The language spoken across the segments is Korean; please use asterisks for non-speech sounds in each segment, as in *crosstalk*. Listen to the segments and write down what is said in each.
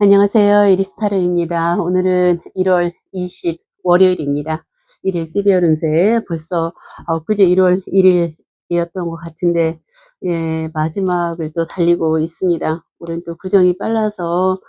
안녕하세요. 이리스타르입니다. 오늘은 1월 20 월요일입니다. 1일 띠별 운세 벌써 어, 그제 1월 1일이었던 것 같은데 예, 마지막을 또 달리고 있습니다. 올해는 또 구정이 빨라서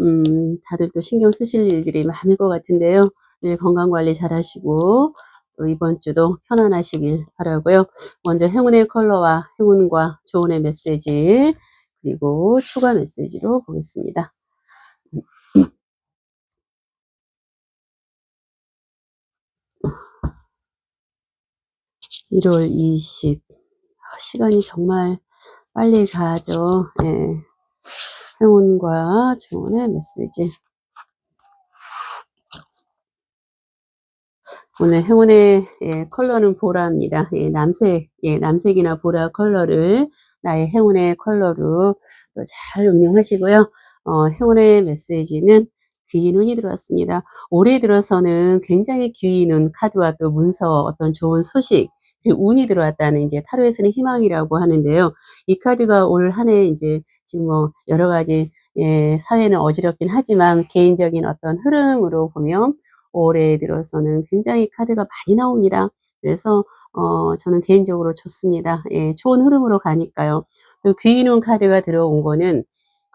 음, 다들 또 신경 쓰실 일들이 많을 것 같은데요. 늘 건강 관리 잘 하시고 또 이번 주도 편안하시길 바라고요. 먼저 행운의 컬러와 행운과 조언의 메시지 그리고 추가 메시지로 보겠습니다. 1월 20. 시간이 정말 빨리 가죠. 예. 행운과 주문의 메시지. 오늘 행운의 예, 컬러는 보라입니다. 예, 남색, 예, 남색이나 보라 컬러를 나의 행운의 컬러로 잘 응용하시고요. 어, 행운의 메시지는 귀인 운이 들어왔습니다. 올해 들어서는 굉장히 귀인 운 카드와 또 문서 어떤 좋은 소식 그리고 운이 들어왔다는 이제 타로에서는 희망이라고 하는데요. 이 카드가 올 한 해 이제 지금 뭐 여러 가지 예, 사회는 어지럽긴 하지만 개인적인 어떤 흐름으로 보면 올해 들어서는 굉장히 카드가 많이 나옵니다. 그래서 어, 저는 개인적으로 좋습니다. 예, 좋은 흐름으로 가니까요. 또 귀인운 카드가 들어온 거는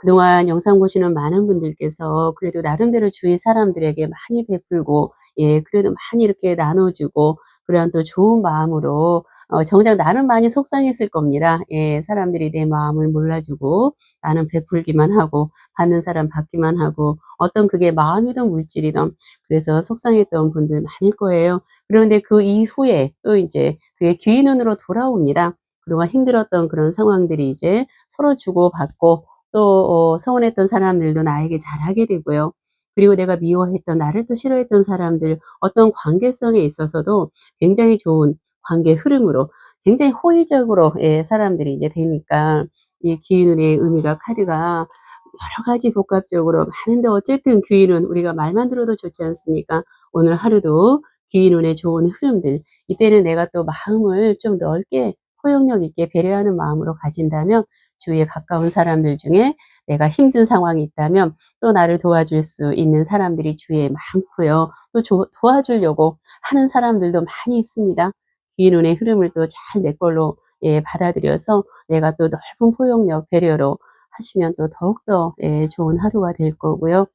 그동안 영상 보시는 많은 분들께서 그래도 나름대로 주위 사람들에게 많이 베풀고, 예, 그래도 많이 이렇게 나눠주고, 그러한 또 좋은 마음으로, 어, 정작 나는 많이 속상했을 겁니다. 예, 사람들이 내 마음을 몰라주고, 나는 베풀기만 하고, 받는 사람 받기만 하고, 어떤 그게 마음이든 물질이든, 그래서 속상했던 분들 많을 거예요. 그런데 그 이후에 또 이제 그게 귀인운으로 돌아옵니다. 그동안 힘들었던 그런 상황들이 이제 서로 주고받고, 또 어, 서운했던 사람들도 나에게 잘하게 되고요. 그리고 내가 미워했던 나를 또 싫어했던 사람들 어떤 관계성에 있어서도 굉장히 좋은 관계 흐름으로 굉장히 호의적으로 예, 사람들이 이제 되니까 이 기인운의 의미가 카드가 여러 가지 복합적으로 많은데 어쨌든 귀인운 우리가 말만 들어도 좋지 않습니까? 오늘 하루도 귀인운의 좋은 흐름들 이때는 내가 또 마음을 좀 넓게 포용력 있게 배려하는 마음으로 가진다면 주위에 가까운 사람들 중에 내가 힘든 상황이 있다면 또 나를 도와줄 수 있는 사람들이 주위에 많고요. 또 조, 도와주려고 하는 사람들도 많이 있습니다. 귀인 운의 흐름을 또 잘 내 걸로 예, 받아들여서 내가 또 넓은 포용력, 배려로 하시면 또 더욱더 예, 좋은 하루가 될 거고요.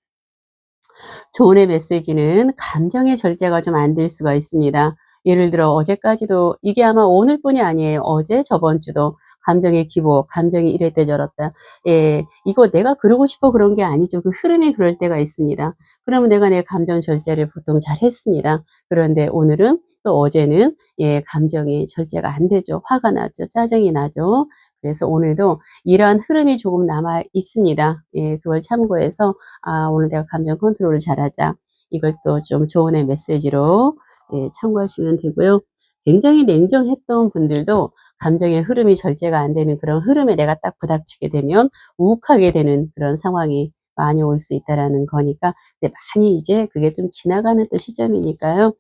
조언의 메시지는 감정의 절제가 좀 안 될 수가 있습니다. 예를 들어 어제까지도 이게 아마 오늘뿐이 아니에요. 어제 저번 주도 감정의 기복, 감정이 이랬대 저랬다. 예, 이거 내가 그러고 싶어 그런 게 아니죠. 그 흐름이 그럴 때가 있습니다. 그러면 내가 내 감정 절제를 보통 잘 했습니다. 그런데 오늘은 또 어제는 예, 감정이 절제가 안 되죠. 화가 나죠. 짜증이 나죠. 그래서 오늘도 이러한 흐름이 조금 남아 있습니다. 예, 그걸 참고해서 아, 오늘 내가 감정 컨트롤을 잘하자. 이걸 또 좀 조언의 메시지로 예, 참고하시면 되고요. 굉장히 냉정했던 분들도 감정의 흐름이 절제가 안 되는 그런 흐름에 내가 딱 부닥치게 되면 우욱하게 되는 그런 상황이 많이 올 수 있다라는 거니까 근데 많이 이제 그게 좀 지나가는 또 시점이니까요.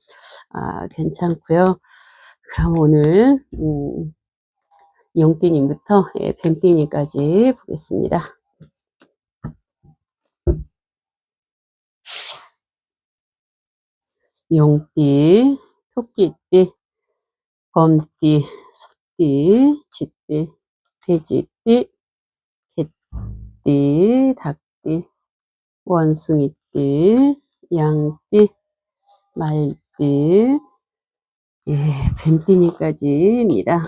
아, 괜찮고요. 그럼 오늘 음, 용띠님부터 예, 뱀띠님까지 보겠습니다. 용띠, 토끼띠, 범띠, 소띠, 쥐띠, 돼지띠, 개띠, 닭띠, 원숭이띠, 양띠, 말띠, 예, 뱀띠니까지입니다.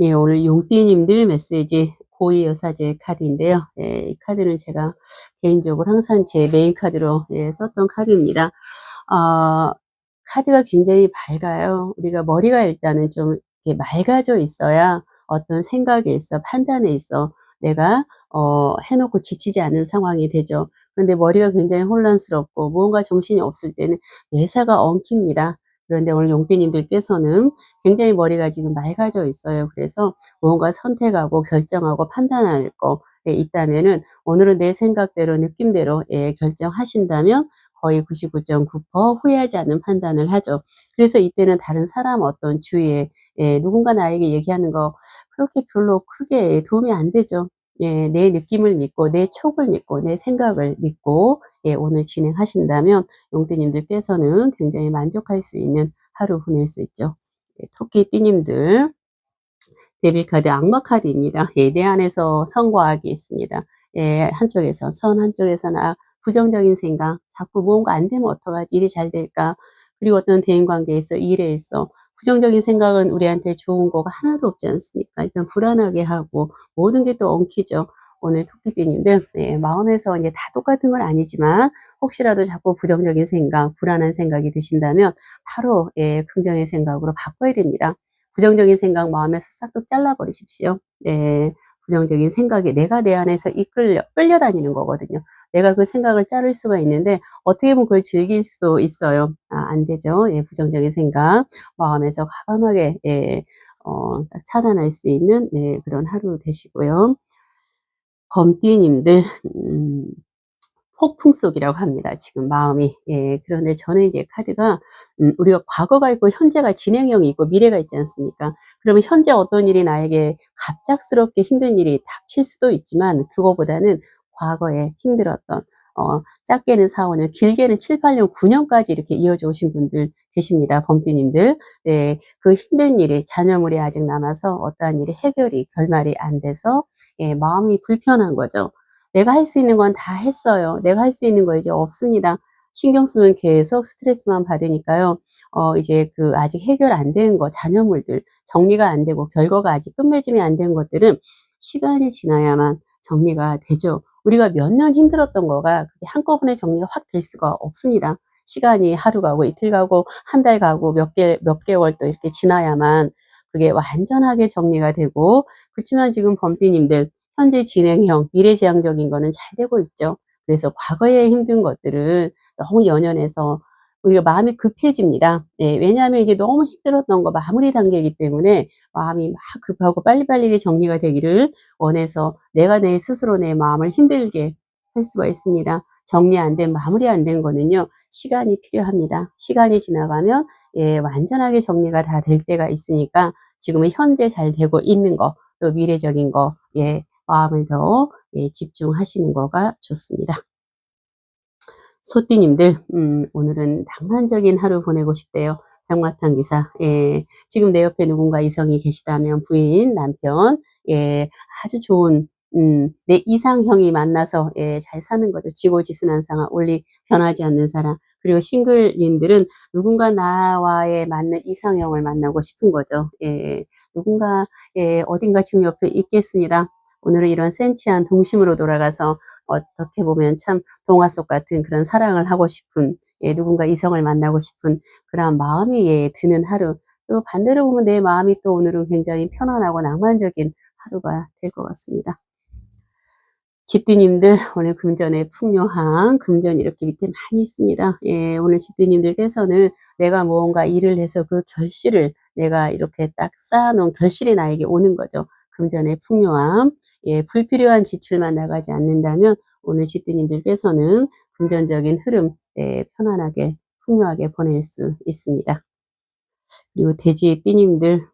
예, 오늘 용띠님들 메시지 고위 여사제 카드인데요. 예, 이 카드는 제가 개인적으로 항상 제 메인 카드로 예, 썼던 카드입니다. 어, 카드가 굉장히 밝아요. 우리가 머리가 일단은 좀 이렇게 맑아져 있어야 어떤 생각에 있어, 판단에 있어 내가 어, 해놓고 지치지 않는 상황이 되죠. 그런데 머리가 굉장히 혼란스럽고 무언가 정신이 없을 때는 매사가 엉킵니다. 그런데 오늘 용띠님들께서는 굉장히 머리가 지금 맑아져 있어요. 그래서 무언가 선택하고 결정하고 판단할 거 있다면은 오늘은 내 생각대로 느낌대로 예, 결정하신다면 거의 99.9% 후회하지 않는 판단을 하죠. 그래서 이때는 다른 사람 어떤 주위에 예, 누군가 나에게 얘기하는 거 그렇게 별로 크게 도움이 안 되죠. 예, 내 느낌을 믿고 내 촉을 믿고 내 생각을 믿고 예, 오늘 진행하신다면 용띠님들께서는 굉장히 만족할 수 있는 하루 보낼 수 있죠. 예, 토끼띠님들 데빌 카드 악마 카드입니다. 예, 내 안에서 선과 악이 있습니다. 예, 한쪽에서 선, 한쪽에서는 악, 부정적인 생각, 자꾸 뭔가 안 되면 어떡하지, 일이 잘 될까, 그리고 어떤 대인관계에서, 일에 있어, 부정적인 생각은 우리한테 좋은 거가 하나도 없지 않습니까? 일단 불안하게 하고, 모든 게 또 엉키죠. 오늘 토끼띠님들, 예, 마음에서 이제 다 똑같은 건 아니지만, 혹시라도 자꾸 부정적인 생각, 불안한 생각이 드신다면, 바로, 예, 긍정의 생각으로 바꿔야 됩니다. 부정적인 생각 마음에서 싹둑 잘라버리십시오. 네. 부정적인 생각이 내가 내 안에서 이끌려, 끌려다니는 거거든요. 내가 그 생각을 자를 수가 있는데, 어떻게 보면 그걸 즐길 수도 있어요. 아, 안 되죠. 예, 부정적인 생각. 마음에서 과감하게, 예, 어, 딱 차단할 수 있는, 네, 그런 하루 되시고요. 범띠님들, 음, 폭풍 속이라고 합니다. 지금 마음이. 예, 그런데 저는 이제 카드가, 음, 우리가 과거가 있고 현재가 진행형이 있고 미래가 있지 않습니까? 그러면 현재 어떤 일이 나에게 갑작스럽게 힘든 일이 닥칠 수도 있지만, 그거보다는 과거에 힘들었던, 어, 짧게는 4, 5년, 길게는 7, 8년, 9년까지 이렇게 이어져 오신 분들 계십니다. 범띠님들. 네, 그 힘든 일이 자녀물이 아직 남아서 어떠한 일이 해결이, 결말이 안 돼서, 예, 마음이 불편한 거죠. 내가 할 수 있는 건 다 했어요. 내가 할 수 있는 거 이제 없습니다. 신경 쓰면 계속 스트레스만 받으니까요. 어, 이제 그 아직 해결 안 된 거, 자녀물들, 정리가 안 되고 결과가 아직 끝맺음이 안 된 것들은 시간이 지나야만 정리가 되죠. 우리가 몇 년 힘들었던 거가 그게 한꺼번에 정리가 확 될 수가 없습니다. 시간이 하루 가고 이틀 가고 한 달 가고 몇 개, 몇 개월 또 이렇게 지나야만 그게 완전하게 정리가 되고 그렇지만 지금 범띠님들 현재 진행형, 미래지향적인 거는 잘 되고 있죠. 그래서 과거에 힘든 것들은 너무 연연해서 우리가 마음이 급해집니다. 예, 왜냐하면 이제 너무 힘들었던 거 마무리 단계이기 때문에 마음이 막 급하고 빨리빨리 정리가 되기를 원해서 내가 내 스스로 내 마음을 힘들게 할 수가 있습니다. 정리 안 된, 마무리 안 된 거는요, 시간이 필요합니다. 시간이 지나가면, 예, 완전하게 정리가 다 될 때가 있으니까 지금은 현재 잘 되고 있는 거, 또 미래적인 거, 예, 마음을 더 예, 집중하시는 거가 좋습니다. 소띠님들, 음, 오늘은 낭만적인 하루 보내고 싶대요. 병마탄 기사. 예, 지금 내 옆에 누군가 이성이 계시다면 부인, 남편, 예, 아주 좋은 음, 내 이상형이 만나서 예, 잘 사는 거죠. 지고지순한 상황, 원리 변하지 않는 사람. 그리고 싱글님들은 누군가 나와의 맞는 이상형을 만나고 싶은 거죠. 예, 누군가 예, 어딘가 지금 옆에 있겠습니다. 오늘은 이런 센치한 동심으로 돌아가서 어떻게 보면 참 동화 속 같은 그런 사랑을 하고 싶은 예, 누군가 이성을 만나고 싶은 그런 마음이 예, 드는 하루 또 반대로 보면 내 마음이 또 오늘은 굉장히 편안하고 낭만적인 하루가 될 것 같습니다. 집디님들 오늘 금전의 풍요한 금전 이렇게 밑에 많이 있습니다. 예, 오늘 집디님들께서는 내가 무언가 일을 해서 그 결실을 내가 이렇게 딱 쌓아놓은 결실이 나에게 오는 거죠. 금전의 풍요함, 예, 불필요한 지출만 나가지 않는다면 오늘 시띠님들께서는 금전적인 흐름 예, 편안하게 풍요하게 보낼 수 있습니다. 그리고 돼지 띠님들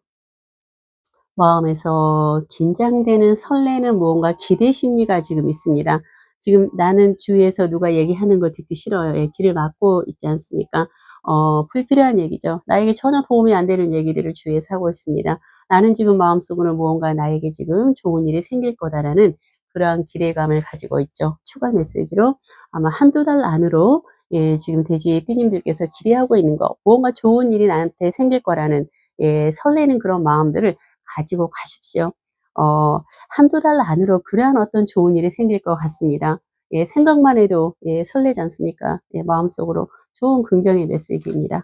마음에서 긴장되는 설레는 무언가 기대 심리가 지금 있습니다. 지금 나는 주위에서 누가 얘기하는 거 듣기 싫어요. 예, 귀를 막고 있지 않습니까? 어, 불필요한 얘기죠. 나에게 전혀 도움이 안 되는 얘기들을 주위에서 하고 있습니다. 나는 지금 마음속으로 무언가 나에게 지금 좋은 일이 생길 거다라는 그러한 기대감을 가지고 있죠. 추가 메시지로 아마 한두 달 안으로 예, 지금 돼지 띠님들께서 기대하고 있는 거, 무언가 좋은 일이 나한테 생길 거라는 예, 설레는 그런 마음들을 가지고 가십시오. 어, 한두 달 안으로 그러한 어떤 좋은 일이 생길 것 같습니다. 예, 생각만 해도 예, 설레지 않습니까? 예, 마음속으로 좋은 긍정의 메시지입니다.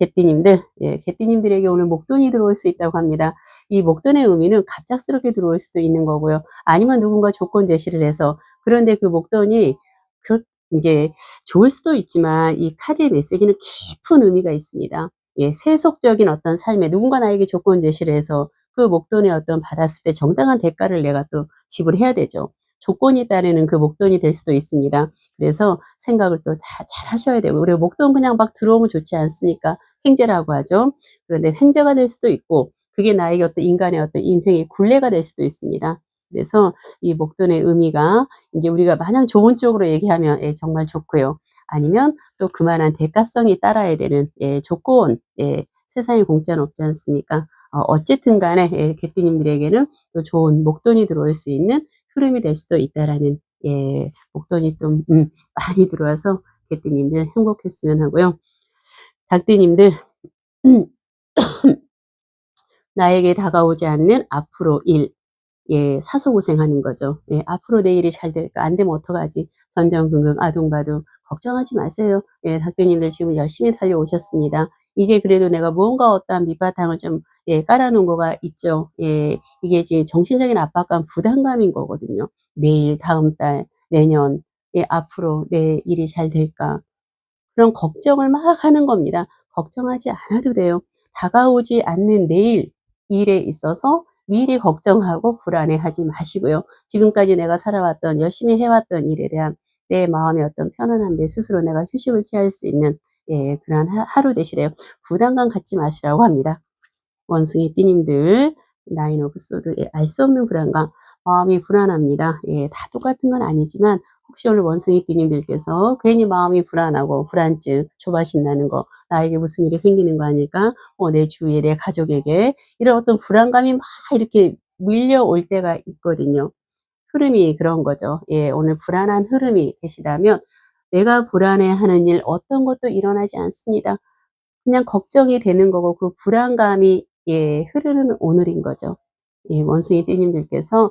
개띠님들, 예, 개띠님들에게 오늘 목돈이 들어올 수 있다고 합니다. 이 목돈의 의미는 갑작스럽게 들어올 수도 있는 거고요. 아니면 누군가 조건 제시를 해서 그런데 그 목돈이 그 이제 좋을 수도 있지만 이 카드의 메시지는 깊은 의미가 있습니다. 예, 세속적인 어떤 삶에 누군가 나에게 조건 제시를 해서 그 목돈의 어떤 받았을 때 정당한 대가를 내가 또 지불해야 되죠. 조건이 따르는 그 목돈이 될 수도 있습니다. 그래서 생각을 또 잘 하셔야 되고 그리고 목돈 그냥 막 들어오면 좋지 않습니까? 횡재라고 하죠. 그런데 횡재가 될 수도 있고 그게 나에게 어떤 인간의 어떤 인생의 굴레가 될 수도 있습니다. 그래서 이 목돈의 의미가 이제 우리가 마냥 좋은 쪽으로 얘기하면 예, 정말 좋고요. 아니면 또 그만한 대가성이 따라야 되는 예, 조건, 예, 세상에 공짜는 없지 않습니까? 어, 어쨌든 간에 예, 개띠님들에게는 또 좋은 목돈이 들어올 수 있는 흐름이 될 수도 있다라는 예, 목돈이 좀 음, 많이 들어와서 개띠님들 행복했으면 하고요. 닭띠님들 *coughs* 나에게 다가오지 않는 앞으로 일, 예, 사서 고생하는 거죠. 예, 앞으로 내일이 잘 될까? 안 되면 어떡하지? 전전긍긍, 아둥바둥. 걱정하지 마세요. 예, 닭대님들 지금 열심히 달려오셨습니다. 이제 그래도 내가 무언가 어떠한 밑바탕을 좀, 예, 깔아놓은 거가 있죠. 예, 이게 지금 정신적인 압박감, 부담감인 거거든요. 내일, 다음 달, 내년, 예, 앞으로 내 일이 잘 될까? 그런 걱정을 막 하는 겁니다. 걱정하지 않아도 돼요. 다가오지 않는 내일 일에 있어서 미리 걱정하고 불안해하지 마시고요. 지금까지 내가 살아왔던 열심히 해왔던 일에 대한 내 마음의 어떤 편안한 내 스스로 내가 휴식을 취할 수 있는 예, 그런 하루 되시래요. 부담감 갖지 마시라고 합니다. 원숭이 띠님들 나인 오브 소드 예, 알수 없는 불안감 마음이 불안합니다. 예, 다 똑같은 건 아니지만 혹시 오늘 원숭이 띠님들께서 괜히 마음이 불안하고 불안증, 조바심 나는 거, 나에게 무슨 일이 생기는 거 아닐까? 어, 내 주위에 내 가족에게 이런 어떤 불안감이 막 이렇게 밀려올 때가 있거든요. 흐름이 그런 거죠. 예, 오늘 불안한 흐름이 계시다면 내가 불안해하는 일 어떤 것도 일어나지 않습니다. 그냥 걱정이 되는 거고 그 불안감이 예, 흐르는 오늘인 거죠. 예, 원숭이 띠님들께서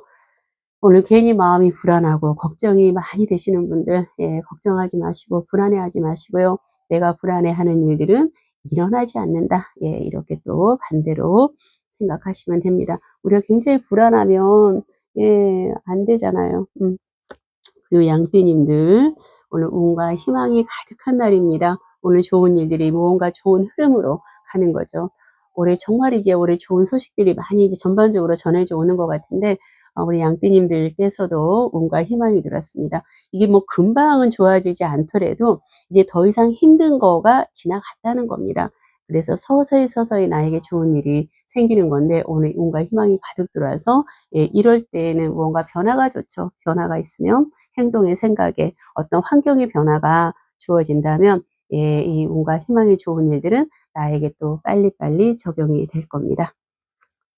오늘 괜히 마음이 불안하고 걱정이 많이 되시는 분들 예, 걱정하지 마시고 불안해하지 마시고요. 내가 불안해하는 일들은 일어나지 않는다. 예, 이렇게 또 반대로 생각하시면 됩니다. 우리가 굉장히 불안하면 예, 안 되잖아요. 음. 그리고 양띠님들 오늘 운과 희망이 가득한 날입니다. 오늘 좋은 일들이 무언가 좋은 흐름으로 가는 거죠. 올해 정말 이제 올해 좋은 소식들이 많이 이제 전반적으로 전해져 오는 것 같은데 어, 우리 양띠님들께서도 운과 희망이 들었습니다. 이게 뭐 금방은 좋아지지 않더라도 이제 더 이상 힘든 거가 지나갔다는 겁니다. 그래서 서서히 서서히 나에게 좋은 일이 생기는 건데 오늘 운과 희망이 가득 들어와서 예, 이럴 때에는 무언가 변화가 좋죠. 변화가 있으면 행동의 생각에 어떤 환경의 변화가 주어진다면 예, 이 운과 희망이 좋은 일들은 나에게 또 빨리빨리 적용이 될 겁니다.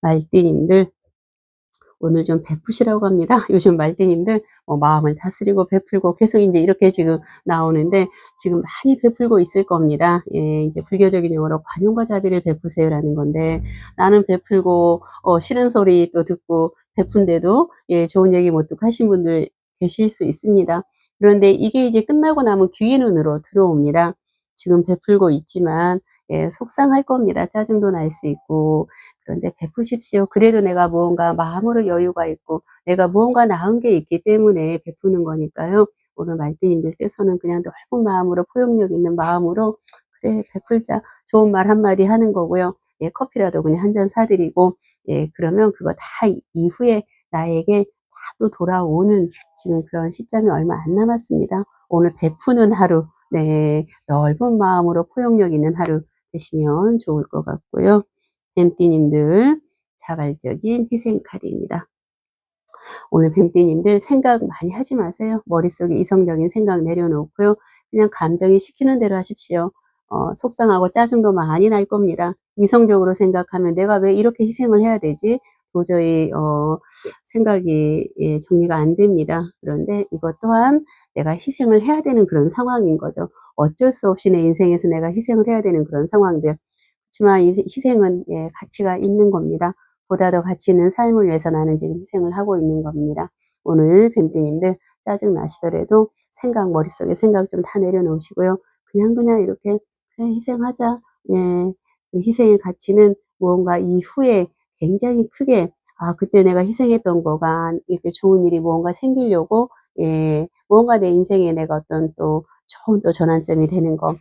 말띠님들, 오늘 좀 베푸시라고 합니다. *laughs* 요즘 말띠님들 뭐 마음을 다스리고 베풀고 계속 이제 이렇게 지금 나오는데 지금 많이 베풀고 있을 겁니다. 예, 이제 불교적인 용어로 관용과 자비를 베푸세요라는 건데 나는 베풀고 어, 싫은 소리 또 듣고 베푼데도 예, 좋은 얘기 못 듣고 하신 분들 계실 수 있습니다. 그런데 이게 이제 끝나고 나면 귀의 눈으로 들어옵니다. 지금 베풀고 있지만 예, 속상할 겁니다. 짜증도 날 수 있고 그런데 베푸십시오. 그래도 내가 무언가 마음으로 여유가 있고 내가 무언가 나은 게 있기 때문에 베푸는 거니까요. 오늘 말띠님들께서는 그냥 넓은 마음으로 포용력 있는 마음으로 그래 베풀자 좋은 말 한마디 하는 거고요. 예, 커피라도 그냥 한 잔 사드리고 예, 그러면 그거 다 이후에 나에게 또 돌아오는 지금 그런 시점이 얼마 안 남았습니다. 오늘 베푸는 하루, 네, 넓은 마음으로 포용력 있는 하루 되시면 좋을 것 같고요. 뱀띠님들 자발적인 희생 카드입니다. 오늘 뱀띠님들 생각 많이 하지 마세요. 머릿속에 이성적인 생각 내려놓고요. 그냥 감정이 시키는 대로 하십시오. 어, 속상하고 짜증도 많이 날 겁니다. 이성적으로 생각하면 내가 왜 이렇게 희생을 해야 되지? 도저히 어, 생각이 예, 정리가 안 됩니다. 그런데 이것 또한 내가 희생을 해야 되는 그런 상황인 거죠. 어쩔 수 없이 내 인생에서 내가 희생을 해야 되는 그런 상황들. 그렇지만 이 희생은 예, 가치가 있는 겁니다. 보다 더 가치 있는 삶을 위해서 나는 지금 희생을 하고 있는 겁니다. 오늘 뱀띠님들 짜증 나시더라도 생각 머릿속에 생각 좀 다 내려놓으시고요. 그냥 그냥 이렇게 그래 희생하자. 예, 그 희생의 가치는 무언가 이후에 굉장히 크게 아 그때 내가 희생했던 거가 이렇게 좋은 일이 무언가 생기려고 예 무언가 내 인생에 내가 어떤 또 좋은 또 전환점이 되는 거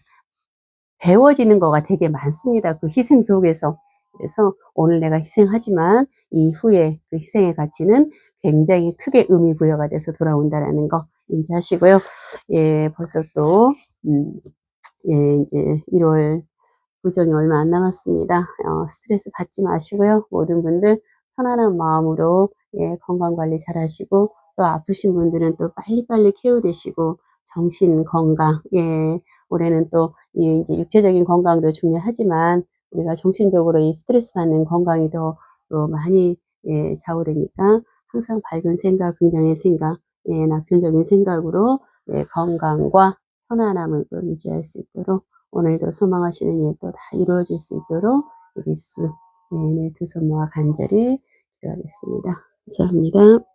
배워지는 거가 되게 많습니다. 그 희생 속에서 그래서 오늘 내가 희생하지만 이후에 그 희생의 가치는 굉장히 크게 의미 부여가 돼서 돌아온다라는 거 인지하시고요. 예, 벌써 또, 음, 예, 이제 1월 부정이 얼마 안 남았습니다. 어, 스트레스 받지 마시고요. 모든 분들 편안한 마음으로 예, 건강 관리 잘 하시고 또 아프신 분들은 또 빨리빨리 케어되시고 정신 건강 예, 올해는 또이 이제 육체적인 건강도 중요하지만 우리가 정신적으로 이 스트레스 받는 건강이 더, 더 많이 예, 좌우되니까 항상 밝은 생각, 긍정의 생각, 예, 낙천적인 생각으로 예, 건강과 편안함을 또 유지할 수 있도록 오늘도 소망하시는 일도 다 이루어질 수 있도록 우리 수 네, 두손 모아 간절히 기도하겠습니다. 감사합니다.